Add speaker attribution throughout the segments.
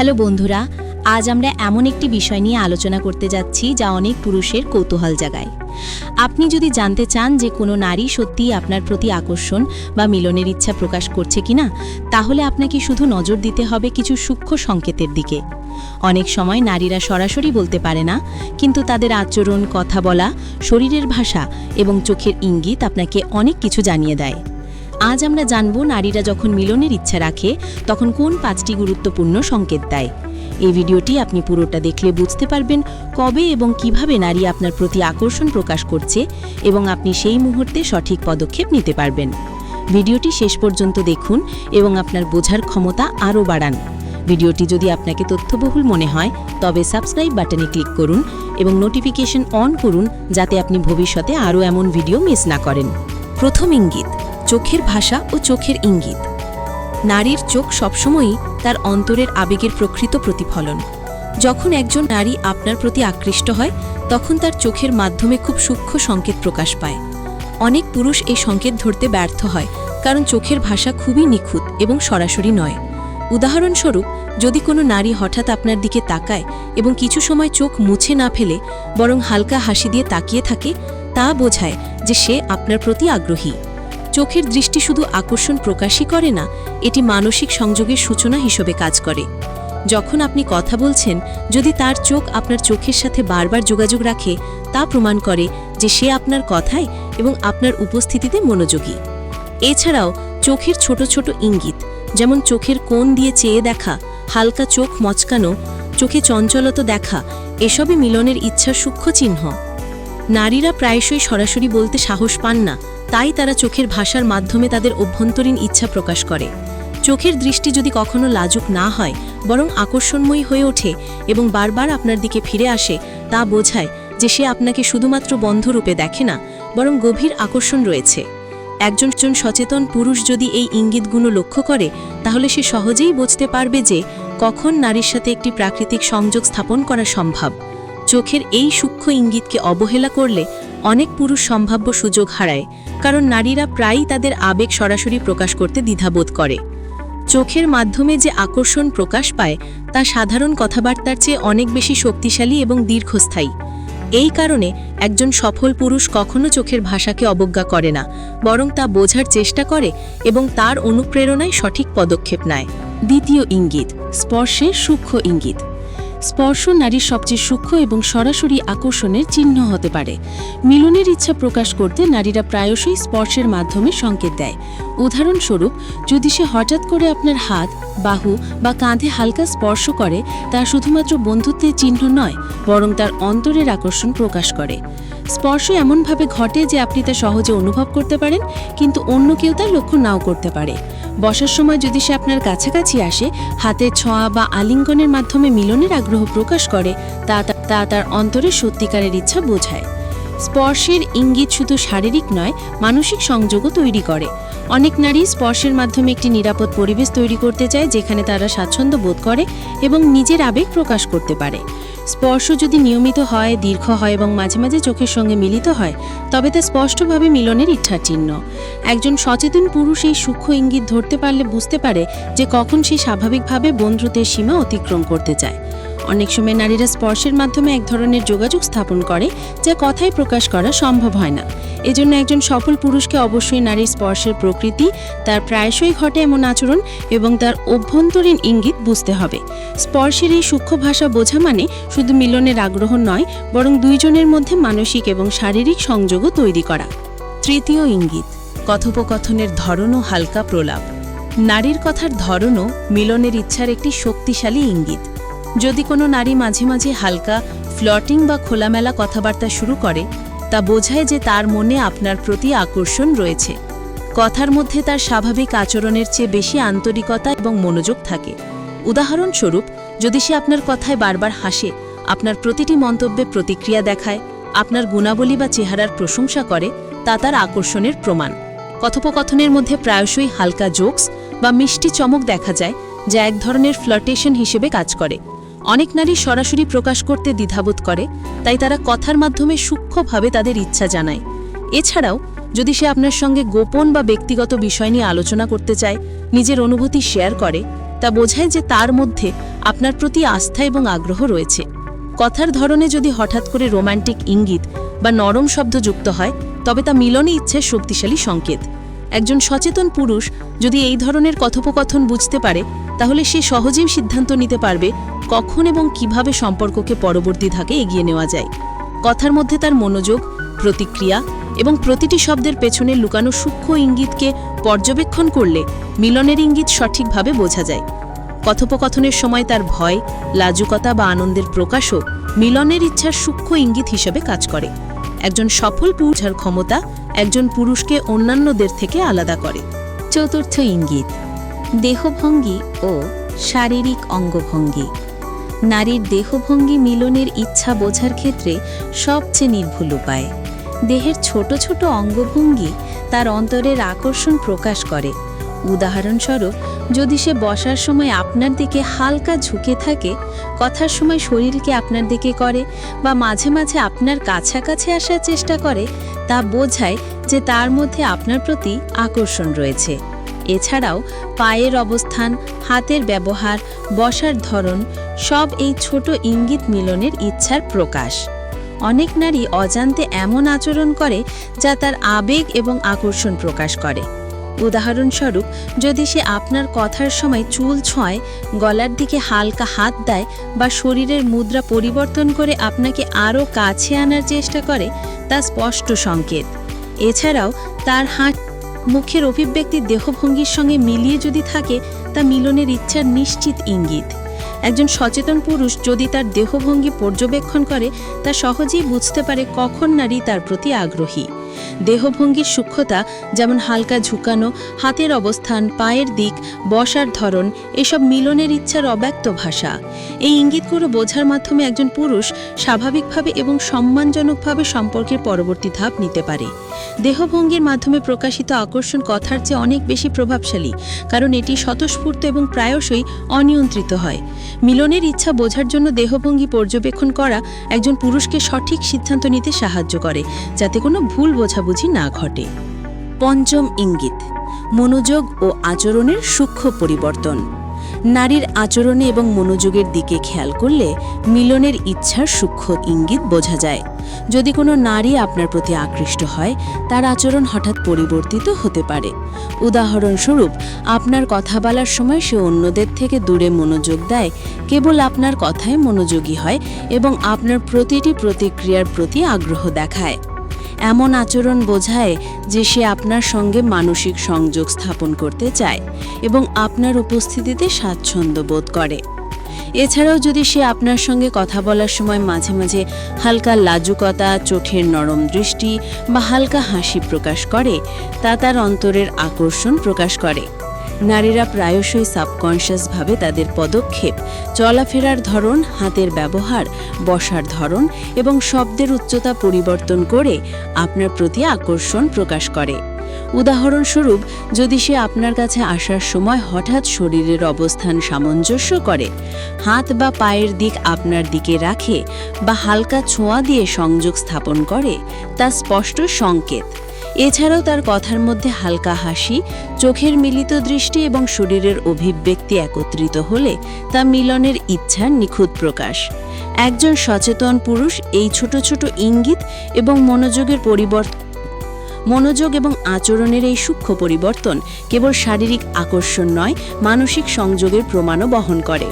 Speaker 1: Hello বন্ধুরা, আজ আমরা এমন একটি বিষয় নিয়ে আলোচনা করতে যাচ্ছি যা অনেক পুরুষের কৌতূহল জাগায়। আপনি যদি জানতে চান যে কোনো নারী সত্যিই আপনার প্রতি আকর্ষণ বা মিলনের ইচ্ছা প্রকাশ করছে কিনা, তাহলে আপনাকে শুধু নজর দিতে হবে কিছু সূক্ষ্ম সংকেতের দিকে। অনেক সময় নারীরা সরাসরি বলতে পারে না, কিন্তু তাদের আচরণ, কথা বলা, শরীরের ভাষা এবং চোখের ইঙ্গিত আপনাকে অনেক কিছু জানিয়ে দেয়। আজ আমরা জানব নারীরা যখন মিলনের ইচ্ছা রাখে, তখন কোন পাঁচটি গুরুত্বপূর্ণ সংকেত দেয়। এই ভিডিওটি আপনি পুরোটা দেখলে বুঝতে পারবেন কবে এবং কীভাবে নারী আপনার প্রতি আকর্ষণ প্রকাশ করছে এবং আপনি সেই মুহূর্তে সঠিক পদক্ষেপ নিতে পারবেন। ভিডিওটি শেষ পর্যন্ত দেখুন এবং আপনার বোঝার ক্ষমতা আরও বাড়ান। ভিডিওটি যদি আপনাকে তথ্যবহুল মনে হয়, তবে সাবস্ক্রাইব বাটনে ক্লিক করুন এবং নোটিফিকেশন অন করুন যাতে আপনি ভবিষ্যতে আরও এমন ভিডিও মিস না করেন। প্রথম ইঙ্গিত চোখের ভাষা ও চোখের ইঙ্গিত। নারীর চোখ সবসময়ই তার অন্তরের আবেগের প্রকৃত প্রতিফলন। যখন একজন নারী আপনার প্রতি আকৃষ্ট হয়, তখন তার চোখের মাধ্যমে খুব সূক্ষ্ম সংকেত প্রকাশ পায়। অনেক পুরুষ এই সংকেত ধরতে ব্যর্থ হয়, কারণ চোখের ভাষা খুবই নিখুঁত এবং সরাসরি নয়। উদাহরণস্বরূপ, যদি কোনো নারী হঠাৎ আপনার দিকে তাকায় এবং কিছু সময় চোখ মুছে না ফেলে, বরং হালকা হাসি দিয়ে তাকিয়ে থাকে, তা বোঝায় যে সে আপনার প্রতি আগ্রহী। চোখের দৃষ্টি শুধু আকর্ষণ প্রকাশই করে না, এটি মানসিক সংযোগের সূচনা হিসেবে কাজ করে। যখন আপনি কথা বলছেন, যদি তার চোখ আপনার চোখের সাথে বারবার যোগাযোগ রাখে, তা প্রমাণ করে যে সে আপনার কথায় এবং আপনার উপস্থিতিতে মনোযোগী। এছাড়াও, চোখের ছোট ছোট ইঙ্গিত, যেমন চোখের কোণ দিয়ে চেয়ে দেখা, হালকা চোখ মচকানো, চোখে চঞ্চলতা দেখা, এসবই মিলনের ইচ্ছার সূক্ষ্ম চিহ্ন। নারীরা প্রায়শই সরাসরি বলতে সাহস পান না, তাই তারা চোখের ভাষার মাধ্যমে তাদের অভ্যন্তরীণ ইচ্ছা প্রকাশ করে। চোখের দৃষ্টি যদি কখনো লাজুক না হয়, বরং আকর্ষণময়ী হয়ে ওঠে এবং বারবার আপনার দিকে ফিরে আসে, তা বোঝায় যে সে আপনাকে শুধুমাত্র বন্ধরূপে দেখে না, বরং গভীর আকর্ষণ রয়েছে। একজন জন সচেতন পুরুষ যদি এই ইঙ্গিতগুলো লক্ষ্য করে, তাহলে সে সহজেই বুঝতে পারবে যে কখন নারীর সাথে একটি প্রাকৃতিক সংযোগ স্থাপন করা সম্ভব। চোখের এই সূক্ষ্ম ইঙ্গিতকে অবহেলা করলে অনেক পুরুষ সম্ভাব্য সুযোগ হারায়, কারণ নারীরা প্রায়ই তাদের আবেগ সরাসরি প্রকাশ করতে দ্বিধাবোধ করে। চোখের মাধ্যমে যে আকর্ষণ প্রকাশ পায়, তা সাধারণ কথাবার্তার চেয়ে অনেক বেশি শক্তিশালী এবং দীর্ঘস্থায়ী। এই কারণে একজন সফল পুরুষ কখনো চোখের ভাষাকে অবজ্ঞা করে না, বরং তা বোঝার চেষ্টা করে এবং তার অনুপ্রেরণায় সঠিক পদক্ষেপ নেয়। দ্বিতীয় ইঙ্গিত, স্পর্শের সূক্ষ্ম ইঙ্গিত। স্পর্শ নারীর সবচেয়ে সূক্ষ্ম এবং সরাসরি আকর্ষণের চিহ্ন হতে পারে। মিলনের ইচ্ছা প্রকাশ করতে নারীরা প্রায়শই স্পর্শের মাধ্যমে সংকেত দেয়। উদাহরণস্বরূপ, যদি সে হঠাৎ করে আপনার হাত, বাহু বা কাঁধে হালকা স্পর্শ করে, তা শুধুমাত্র বন্ধুত্বের চিহ্ন নয়, বরং তার অন্তরের আকর্ষণ প্রকাশ করে। স্পর্শ এমনভাবে ঘটে যে আপনি তা সহজে অনুভব করতে পারেন, কিন্তু অন্য কেউ তা লক্ষ্য নাও করতে পারে। বসার সময় যদি সে আপনার কাছাকাছি আসে, হাতে ছোঁয়া বা আলিঙ্গনের মাধ্যমে মিলনের আগ্রহ প্রকাশ করে, তা তা তার অন্তরে সত্যিকারের ইচ্ছা বোঝায়। স্পর্শের ইঙ্গিত শুধু শারীরিক নয়, মানসিক সংযোগও তৈরি করে। অনেক নারী স্পর্শের মাধ্যমে একটি নিরাপদ পরিবেশ তৈরি করতে চায়, যেখানে তারা স্বাচ্ছন্দ্য বোধ করে এবং নিজের আবেগ প্রকাশ করতে পারে। স্পর্শ যদি নিয়মিত হয়, দীর্ঘ হয় এবং মাঝে মাঝে চোখের সঙ্গে মিলিত হয়, তবে তা স্পষ্টভাবে মিলনের ইচ্ছার চিহ্ন একজন সচেতন পুরুষ এই সূক্ষ্ম ইঙ্গিত ধরতে পারলে বুঝতে পারে যে কখন সে স্বাভাবিকভাবে বন্ধুত্বের সীমা অতিক্রম করতে চায়। অনেক সময় নারীরা স্পর্শের মাধ্যমে এক ধরনের যোগাযোগ স্থাপন করে, যা কথায় প্রকাশ করা সম্ভব হয় না। এজন্য একজন সফল পুরুষকে অবশ্যই নারীর স্পর্শের প্রকৃতি তার প্রায়শই ঘটে এমন আচরণ এবং তার অভ্যন্তরীণ ইঙ্গিত বুঝতে হবে। স্পর্শের এই সূক্ষ্ম ভাষা বোঝা মানে শুধু মিলনের আগ্রহ নয়, বরং দুইজনের মধ্যে মানসিক এবং শারীরিক সংযোগও তৈরি করা। তৃতীয় ইঙ্গিত, কথোপকথনের ধরনও হালকা প্রলাপ। নারীর কথার ধরনও মিলনের ইচ্ছার একটি শক্তিশালী ইঙ্গিত। যদি কোনো নারী মাঝে মাঝে হালকা, ফ্লটিং বা খোলামেলা কথাবার্তা শুরু করে, তা বোঝায় যে তার মনে আপনার প্রতি আকর্ষণ রয়েছে। কথার মধ্যে তার স্বাভাবিক আচরণের চেয়ে বেশি আন্তরিকতা এবং মনোযোগ থাকে। উদাহরণস্বরূপ, যদি সে আপনার কথায় বারবার হাসে, আপনার প্রতিটি মন্তব্যে প্রতিক্রিয়া দেখায়, আপনার গুণাবলী বা চেহারার প্রশংসা করে, তা তার আকর্ষণের প্রমাণ। কথোপকথনের মধ্যে প্রায়শই হালকা জোকস বা মিষ্টি চমক দেখা যায়, যা এক ধরনের ফ্লটেশন হিসেবে কাজ করে। অনেক নারী সরাসরি প্রকাশ করতে দ্বিধাবোধ করে, তাই তারা কথার মাধ্যমে সূক্ষ্মভাবে তাদের ইচ্ছা জানায়। এছাড়াও, যদি সে আপনার সঙ্গে গোপন বা ব্যক্তিগত বিষয় নিয়ে আলোচনা করতে চায়, নিজের অনুভূতি শেয়ার করে, তা বোঝায় যে তার মধ্যে আপনার প্রতি আস্থা এবং আগ্রহ রয়েছে। কথার ধরনে যদি হঠাৎ করে রোমান্টিক ইঙ্গিত বা নরম শব্দ যুক্ত হয়, তবে তা মিলনে ইচ্ছের শক্তিশালী সংকেত। একজন সচেতন পুরুষ যদি এই ধরনের কথোপকথন বুঝতে পারে, তাহলে সে সহজেই সিদ্ধান্ত নিতে পারবে কখন এবং কীভাবে সম্পর্ককে পরবর্তী ধাকে এগিয়ে নেওয়া যায়। কথার মধ্যে তার মনোযোগ, প্রতিক্রিয়া এবং প্রতিটি শব্দের পেছনে লুকানো সূক্ষ্ম ইঙ্গিতকে পর্যবেক্ষণ করলে মিলনের ইঙ্গিত সঠিকভাবে বোঝা যায়। কথোপকথনের সময় তার ভয়, লাজুকতা বা আনন্দের প্রকাশও মিলনের ইচ্ছার সূক্ষ্ম ইঙ্গিত হিসেবে কাজ করে। একজন সফল পুরুষার ক্ষমতা একজন পুরুষকে অন্যান্যদের থেকে আলাদা করে।
Speaker 2: চতুর্থ ইঙ্গিত, দেহভঙ্গি ও শারীরিক অঙ্গভঙ্গি। নারীর দেহভঙ্গি মিলনের ইচ্ছা বোঝার ক্ষেত্রে সবচেয়ে নির্ভুল উপায়। দেহের ছোট ছোট অঙ্গভঙ্গি তার অন্তরের আকর্ষণ প্রকাশ করে। উদাহরণস্বরূপ যদি সে বসার সময় আপনার দিকে হালকা ঝুঁকে থাকে, কথার সময় শরীরকে আপনার দিকে করে বা মাঝে মাঝে আপনার কাছাকাছি আসার চেষ্টা করে, তা বোঝায় যে তার মধ্যে আপনার প্রতি আকর্ষণ রয়েছে। এছাড়াও পায়ের অবস্থান, হাতের ব্যবহার, বসার ধরন, সব এই ছোট ইঙ্গিত মিলনের ইচ্ছার প্রকাশ। অনেক নারী অজান্তে এমন আচরণ করে যা তার আবেগ এবং আকর্ষণ প্রকাশ করে। উদাহরণস্বরূপ, যদি সে আপনার কথার সময় চুল ছোঁয়, গলার দিকে হালকা হাত দেয় বা শরীরের মুদ্রা পরিবর্তন করে আপনাকে আরও কাছে আনার চেষ্টা করে, তা স্পষ্ট সংকেত। এছাড়াও, তার হাত মুখের অভিব্যক্তি দেহভঙ্গির সঙ্গে মিলিয়ে যদি থাকে, তা মিলনের ইচ্ছার নিশ্চিত ইঙ্গিত। একজন সচেতন পুরুষ যদি তার দেহভঙ্গি পর্যবেক্ষণ করে, তা সহজেই বুঝতে পারে কখন নারী তার প্রতি আগ্রহী। দেহভঙ্গির সূক্ষ্মতা যেমন হালকা ঝুঁকানো, হাতের অবস্থান, পায়ের দিক, বসার ধরন, এসব মিলনের ইচ্ছার অব্যক্ত ভাষা। এই ইঙ্গিতগুলো বোঝার মাধ্যমে একজন পুরুষ স্বাভাবিকভাবে এবং সম্মানজনকভাবে সম্পর্কের পরবর্তী ধাপ নিতে পারে। দেহভঙ্গির মাধ্যমে প্রকাশিত আকর্ষণ কথার চেয়ে অনেক বেশি প্রভাবশালী, কারণ এটি স্বতঃস্ফূর্ত এবং প্রায়শই অনিয়ন্ত্রিত হয়। মিলনের ইচ্ছা বোঝার জন্য দেহভঙ্গি পর্যবেক্ষণ করা একজন পুরুষকে সঠিক সিদ্ধান্ত নিতে সাহায্য করে, যাতে কোনো ভুল বোঝাবুঝি না ঘটে।
Speaker 3: পঞ্চম ইঙ্গিত, মনোযোগ ও আচরণের সূক্ষ্ম পরিবর্তন। নারীর আচরণে এবং মনোযোগের দিকে খেয়াল করলে মিলনের ইচ্ছার সূক্ষ্ম ইঙ্গিত বোঝা যায়। যদি কোনো নারী আপনার প্রতি আকৃষ্ট হয়, তার আচরণ হঠাৎ পরিবর্তিত হতে পারে। উদাহরণস্বরূপ, আপনার কথা বলার সময় সে অন্যদের থেকে দূরে মনোযোগ দেয়, কেবল আপনার কথায় মনোযোগী হয় এবং আপনার প্রতিটি প্রতিক্রিয়ার প্রতি আগ্রহ দেখায়। এমন আচরণ বোঝায় যে সে আপনার সঙ্গে মানসিক সংযোগ স্থাপন করতে চায় এবং আপনার উপস্থিতিতে স্বাচ্ছন্দ্য বোধ করে। এছাড়াও যদি সে আপনার সঙ্গে কথা বলার সময় মাঝে মাঝে হালকা লাজুকতা, চোখের নরম দৃষ্টি বা হালকা হাসি প্রকাশ করে, তা তার অন্তরের আকর্ষণ প্রকাশ করে। নারীরা প্রায়শই সাবকনশিয়াসভাবে তাদের পদক্ষেপ, চলাফেরার ধরন, হাতের ব্যবহার, বসার ধরন এবং শব্দের উচ্চতা পরিবর্তন করে আপনার প্রতি আকর্ষণ প্রকাশ করে। উদাহরণস্বরূপ, যদি সে আপনার কাছে আসার সময় হঠাৎ শরীরের অবস্থান সামঞ্জস্য করে, হাত বা পায়ের দিক আপনার দিকে রাখে বা হালকা ছোঁয়া দিয়ে সংযোগ স্থাপন করে, তা স্পষ্ট সংকেত। এছাড়াও তার কথার মধ্যে হালকা হাসি, চোখের মিলিত দৃষ্টি এবং শরীরের অভিব্যক্তি একত্রিত হলে তা মিলনের ইচ্ছার নিখুঁত প্রকাশ। একজন সচেতন পুরুষ এই ছোট ছোট ইঙ্গিত এবং মনোযোগের পরিবর্তন মনোযোগ এবং আচরণের এই সূক্ষ্ম পরিবর্তন কেবল শারীরিক আকর্ষণ নয়, মানসিক সংযোগের প্রমাণও বহন করে।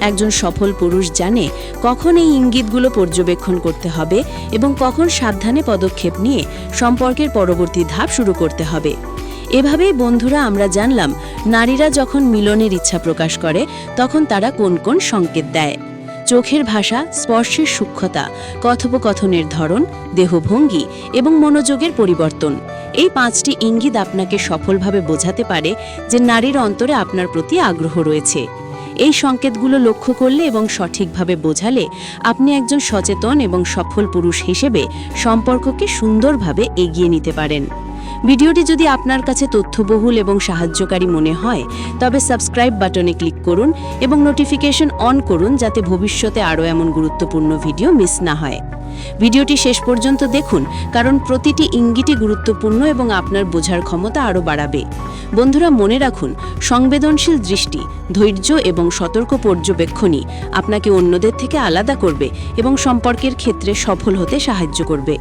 Speaker 3: একজন সফল পুরুষ জানে কখন এই ইঙ্গিতগুলো পর্যবেক্ষণ করতে হবে এবং কখন সাবধানে পদক্ষেপ নিয়ে সম্পর্কের পরবর্তী ধাপ শুরু করতে হবে। এভাবেই বন্ধুরা আমরা জানলাম, নারীরা যখন মিলনের ইচ্ছা প্রকাশ করে, তখন তারা কোন কোন সংকেত দেয়। চোখের ভাষা, স্পর্শের সূক্ষ্মতা, কথোপকথনের ধরন, দেহভঙ্গি এবং মনোযোগের পরিবর্তন। এই পাঁচটি ইঙ্গিত আপনাকে সফলভাবে বোঝাতে পারে যে নারীর অন্তরে আপনার প্রতি আগ্রহ রয়েছে। এই সংকেতগুলো লক্ষ্য করলে এবং সঠিকভাবে বোঝালে আপনি একজন সচেতন এবং সফল পুরুষ হিসেবে সম্পর্ককে সুন্দরভাবে এগিয়ে নিতে পারেন। ভিডিওটি যদি আপনার কাছে তথ্যবহুল এবং সাহায্যকারী মনে হয়, তবে সাবস্ক্রাইব বাটনে ক্লিক করুন এবং নোটিফিকেশন অন করুন যাতে ভবিষ্যতে আরও এমন গুরুত্বপূর্ণ ভিডিও মিস না হয়। ভিডিওটি শেষ পর্যন্ত দেখুন, কারণ প্রতিটি ইঙ্গিতই গুরুত্বপূর্ণ এবং আপনার বোঝার ক্ষমতা আরও বাড়াবে। বন্ধুরা, মনে রাখুন, সংবেদনশীল দৃষ্টি, ধৈর্য এবং সতর্ক পর্যবেক্ষণই আপনাকে অন্যদের থেকে আলাদা করবে এবং সম্পর্কের ক্ষেত্রে সফল হতে সাহায্য করবে।